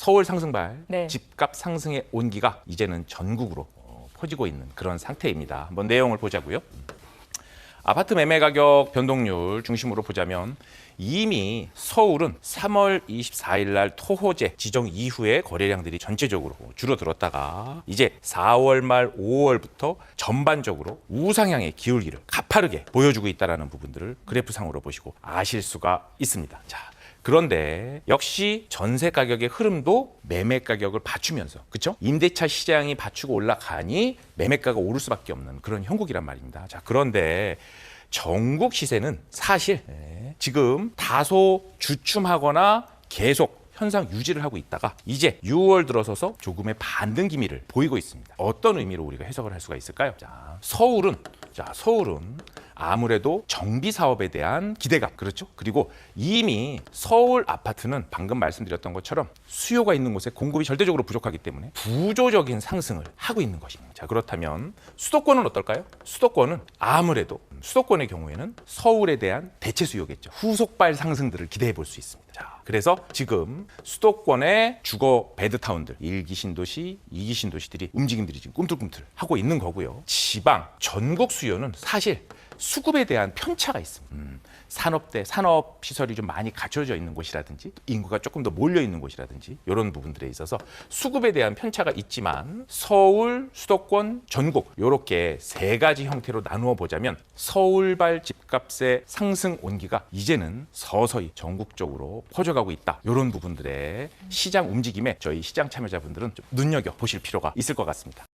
서울 상승발 네. 집값 상승의 온기가 이제는 전국으로 어, 퍼지고 있는 그런 상태입니다. 한번 내용을 보자고요. 아파트 매매 가격 변동률 중심으로 보자면 이미 서울은 3월 24일 날 토호제 지정 이후에 거래량들이 전체적으로 줄어들었다가 이제 4월 말 5월부터 전반적으로 우상향의 기울기를 가파르게 보여주고 있다는 부분들을 그래프상으로 보시고 아실 수가 있습니다. 자, 그런데 역시 전세 가격의 흐름도 매매 가격을 받치면서 그렇죠? 임대차 시장이 받치고 올라가니 매매가가 오를 수밖에 없는 그런 형국이란 말입니다. 자, 그런데 전국 시세는 사실 예, 지금 다소 주춤하거나 계속 현상 유지를 하고 있다가 이제 6월 들어서서 조금의 반등 기미를 보이고 있습니다. 어떤 의미로 우리가 해석을 할 수가 있을까요? 자, 서울은 자, 서울은 아무래도 정비 사업에 대한 기대감 그렇죠? 그리고 이미 서울 아파트는 방금 말씀드렸던 것처럼 수요가 있는 곳에 공급이 절대적으로 부족하기 때문에 부조적인 상승을 하고 있는 것입니다. 자, 그렇다면 수도권은 어떨까요? 수도권은 아무래도 수도권의 경우에는 서울에 대한 대체 수요겠죠. 후속발 상승들을 기대해 볼 수 있습니다. 자, 그래서 지금 수도권의 주거 베드타운들, 일기 신도시, 이기 신도시들이 움직임들이 지금 꿈틀꿈틀 하고 있는 거고요. 지방, 전국 수요는 사실 수급에 대한 편차가 있습니다. 음, 산업대, 산업 시설이 좀 많이 갖춰져 있는 곳이라든지 인구가 조금 더 몰려 있는 곳이라든지 이런 부분들에 있어서 수급에 대한 편차가 있지만 서울, 수도권, 전국 이렇게 세 가지 형태로 나누어 보자면 서울발 집값의 상승 온기가 이제는 서서히 전국적으로 퍼져가고 있다. 이런 부분들의 시장 움직임에 저희 시장 참여자분들은 좀 눈여겨 보실 필요가 있을 것 같습니다.